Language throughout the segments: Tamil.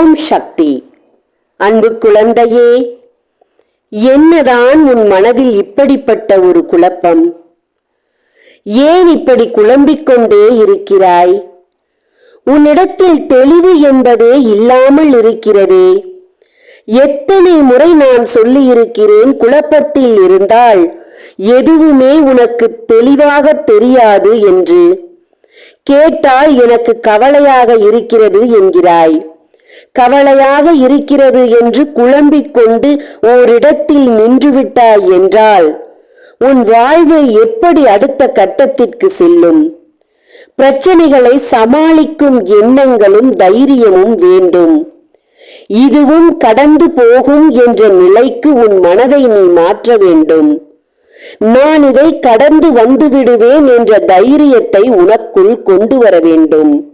ஓம் சக்தி. அன்பு குழந்தையே என்னதான் உன் மனதில் இப்படிப்பட்ட ஒரு குழப்பம்? ஏன் இப்படி குழம்பிக் கொண்டே இருக்கிறாய்? உன்னிடத்தில் தெளிவு என்பதே இல்லாமல் இருக்கிறதே. எத்தனை முறை நான் சொல்லியிருக்கிறேன் குழப்பத்தில் இருந்தால் எதுவுமே உனக்கு தெளிவாக தெரியாது என்று. கேட்டால் எனக்கு கவலையாக இருக்கிறது என்கிறாய். கவலையாக இருக்கிறது என்று குழம்பிக் கொண்டு ஓரிடத்தில் நின்றுவிட்டாய் என்றால் உன் வாழ்வு எப்படி அடுத்த கட்டத்திற்கு செல்லும்? பிரச்சனைகளை சமாளிக்கும் எண்ணங்களும் தைரியமும் வேண்டும். இதுவும் கடந்து போகும் என்ற நிலைக்கு உன் மனதை நீ மாற்ற வேண்டும். நான் இதை கடந்து வந்து விடுவேன் என்ற தைரியத்தை உனக்குள் கொண்டு வர வேண்டும்.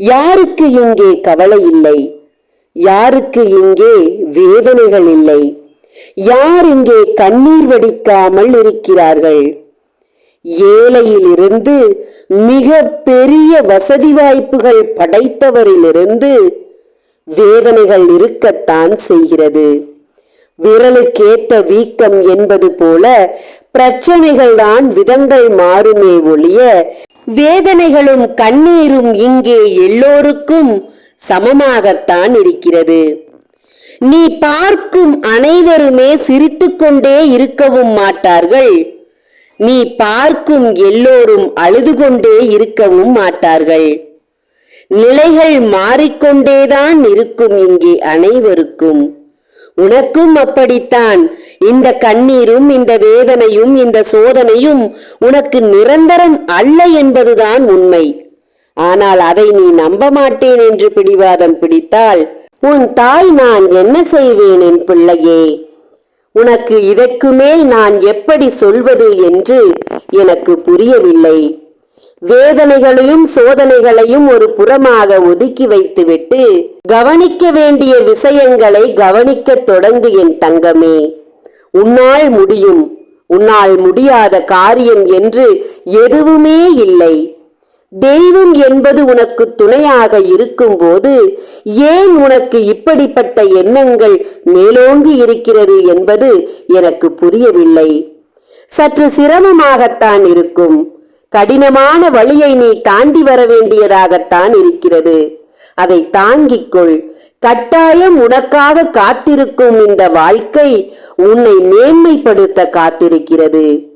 யாருக்கு இங்கே கவலை இல்லை? யாருக்கு இங்கே வேதனைகள் இல்லை? யார் இங்கே கண்ணீர் வடிக்காமல் இருக்கிறார்கள்? ஏழையிலிருந்து மிக பெரிய வசதி வாய்ப்புகள் படைத்தவரிலிருந்து வேதனைகள் இருக்கத்தான் செய்கிறது. விரலுக்கேற்ற வீக்கம் என்பது போல பிரச்சனைகள் தான் விதங்கள் மாறுமே ஒழிய வேதனைகளும் கண்ணீரும் இங்கே எல்லோருக்கும் சமமாகத்தான் இருக்கிறது. நீ பார்க்கும் அனைவருமே சிரித்துக்கொண்டே இருக்கவும் மாட்டார்கள். நீ பார்க்கும் எல்லோரும் அழுது கொண்டே இருக்கவும் மாட்டார்கள். நிலைகள் மாறிக்கொண்டேதான் இருக்கும் இங்கே அனைவருக்கும். உனக்கும் அப்படித்தான். இந்த கண்ணீரும் இந்த வேதனையும் இந்த சோதனையும் உனக்கு நிரந்தரம் அல்ல என்பதுதான் உண்மை. ஆனால் அதை நீ நம்ப மாட்டேன் என்று பிடிவாதம் பிடித்தால் உன் தாய் நான் என்ன செய்வேன் என் பிள்ளையே? உனக்கு இதற்கு மேல் நான் எப்படி சொல்வது என்று எனக்கு புரியவில்லை. வேதனைகளையும் சோதனைகளையும் ஒரு புறமாக ஒதுக்கி வைத்துவிட்டு கவனிக்க வேண்டிய விஷயங்களை கவனிக்கத் தொடங்கு என் தங்கமே. உன்னால் முடியும். உன்னால் முடியாத காரியம் என்று எதுவுமே இல்லை. தெய்வம் என்பது உனக்கு துணையாக இருக்கும்போது ஏன் உனக்கு இப்படிப்பட்ட எண்ணங்கள் மேலோங்கி இருக்கிறது என்பது எனக்கு புரியவில்லை. சற்று சிரமமாகத்தான் இருக்கும். கடினமான வழியை நீ தாண்டி வர வேண்டியதாகத்தான் இருக்கிறது. அதை தாங்கிக் கொள் கட்டாயம் உனக்காக காத்திருக்கும் இந்த வாழ்க்கை உன்னை மேன்மைப்படுத்த காத்திருக்கிறது.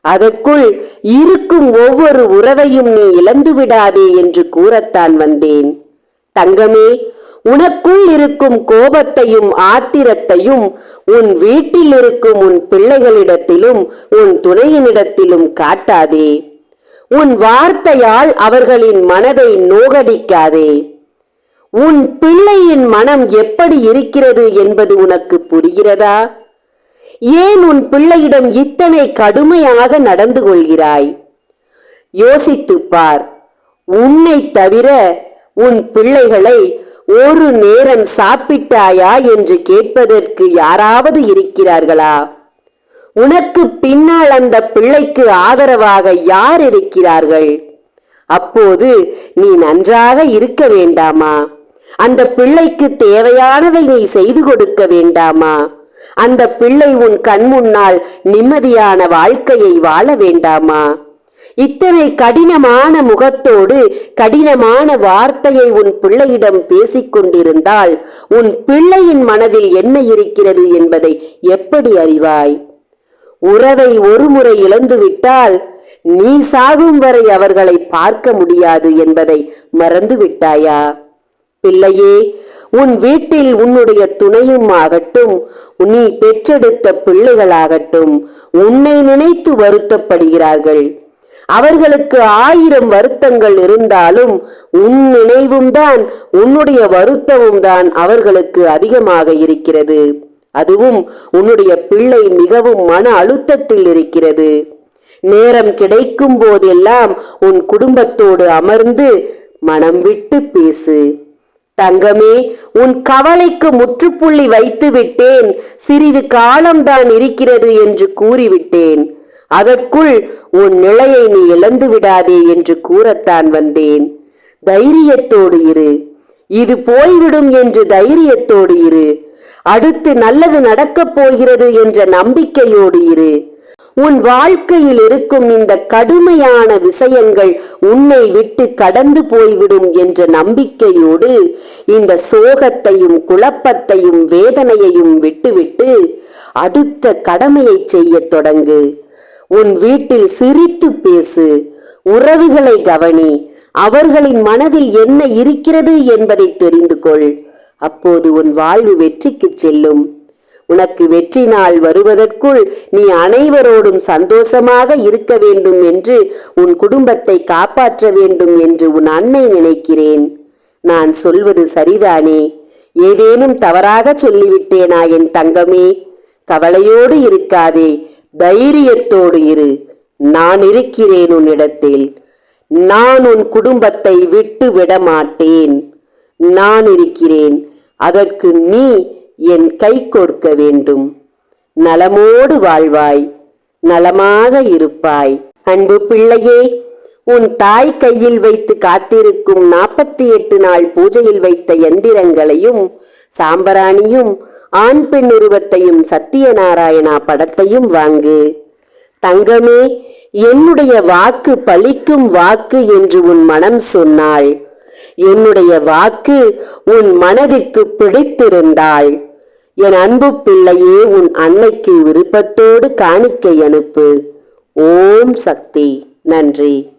அதற்குள் இருக்கும் ஒவ்வொரு உறவையும் நீ இழந்து விடாதே என்று கூறத்தான் வந்தேன். தங்கமே உனக்குள் இருக்கும் கோபத்தையும் ஆத்திரத்தையும் உன் வீட்டில் இருக்கும் உன் பிள்ளைகளிடத்திலும் உன் துணையினிடத்திலும் காட்டாதே. உன் வார்த்தையால் அவர்களின் மனதை நோகடிக்காதே. உன் பிள்ளையின் மனம் எப்படி இருக்கிறது என்பது உனக்கு புரிகிறதா? ஏன் உன் பிள்ளையிடம் இத்தனை கடுமையாக நடந்து கொள்கிறாய்? யோசித்துப் பார். உன்னை தவிர உன் பிள்ளைகளை ஒரு நேரம் சாப்பிட்டாயா என்று கேட்பதற்கு யாராவது இருக்கிறார்களா? உனக்கு பின்னால் அந்த பிள்ளைக்கு ஆதரவாக யார் இருக்கிறார்கள்? அப்போது நீ நன்றாக இருக்க வேண்டாமா? அந்த பிள்ளைக்கு தேவையானதை நீ செய்து கொடுக்க வேண்டாமா? அந்த பிள்ளை உன் கண் முன்னால் நிம்மதியான வாழ்க்கையை வாழ வேண்டாமா? இத்தனை கடினமான முகத்தோடு கடினமான வார்த்தையை உன் பிள்ளையிடம் பேசிக் கொண்டிருந்தால் உன் பிள்ளையின் மனதில் என்ன இருக்கிறது என்பதை எப்படி அறிவாய்? உறவை ஒருமுறை இழந்துவிட்டால் நீ சாகும் வரை அவர்களை பார்க்க முடியாது என்பதை மறந்து விட்டாயா பிள்ளையே உன் வீட்டில் உன்னுடைய துணையும் ஆகட்டும் நீ பெற்றெடுத்த பிள்ளைகளாகட்டும் உன்னை நினைத்து வருத்தப்படுகிறார்கள். அவர்களுக்கு ஆயிரம் வருத்தங்கள் இருந்தாலும் உன் நினைவும் தான் உன்னுடைய வருத்தமும் தான் அவர்களுக்கு அதிகமாக இருக்கிறது. அதுவும் உன்னுடைய பிள்ளை மிகவும் மன அழுத்தத்தில் இருக்கிறது. நேரம் கிடைக்கும் போதெல்லாம் உன் குடும்பத்தோடு அமர்ந்து மனம் விட்டு பேசு. தங்கமே உன் கவலைக்கு முற்றுப்புள்ளி வைத்து விட்டேன். சிறிது காலம்தான் இருக்கிறது என்று கூறிவிட்டேன். அதற்குள் உன் நிலையை நீ இழந்து விடாதே என்று கூறத்தான் வந்தேன். தைரியத்தோடு இரு. இது போய்விடும் என்று தைரியத்தோடு இரு. அடுத்து நல்லது நடக்கப் போகிறது என்ற நம்பிக்கையோடு இரு. உன் வாழ்க்கையில் இருக்கும் இந்த கடுமையான விஷயங்கள் உன்னை விட்டு கடந்து போய்விடும் என்ற நம்பிக்கையோடு இந்த சோகத்தையும் குழப்பத்தையும் வேதனையையும் விட்டுவிட்டு அடுத்த கடமையை செய்யத் தொடங்கு. உன் வீட்டில் சிரித்து பேசு. உறவுகளை கவனி. அவர்களின் மனதில் என்ன இருக்கிறது என்பதை தெரிந்து கொள். அப்போது உன் வாழ்வு வெற்றிக்கு செல்லும். உனக்கு வெற்றி நாள் வருவதற்குள் நீ அனைவரோடும் சந்தோஷமாக இருக்க வேண்டும் என்று உன் குடும்பத்தை காப்பாற்ற வேண்டும் என்று உன் அன்னை நினைக்கிறேன். நான் சொல்வது சரிதானே? ஏதேனும் தவறாக சொல்லிவிட்டேனா என் தங்கமே? கவலையோடு இருக்காதே தைரியத்தோடு இரு. நான் இருக்கிறேன் உன்னிடத்தில். நான் உன் குடும்பத்தை விட்டு விட மாட்டேன் நான் இருக்கிறேன். அதற்கு நீ என் கை கோர்க்க வேண்டும். நலமோடு வாழ்வாய். நலமாக இருப்பாய். அன்பு பிள்ளையே உன் தாய் கையில் வைத்து காத்திருக்கும் நாற்பத்தி எட்டு நாள் பூஜையில் வைத்த எந்திரங்களையும் சாம்பராணியும் ஆண் பெண் உருவத்தையும் சத்தியநாராயணா படத்தையும் வாங்கு. தங்கமே என்னுடைய வாக்கு பலிக்கும் வாக்கு என்று உன் மனம் சொன்னாள். என்னுடைய வாக்கு உன் மனதிற்கு பிடித்திருந்தாள். என் அன்பு பிள்ளையே உன் அன்னைக்கு விருப்பத்தோடு காணிக்கை அனுப்பு. ஓம் சக்தி. நன்றி.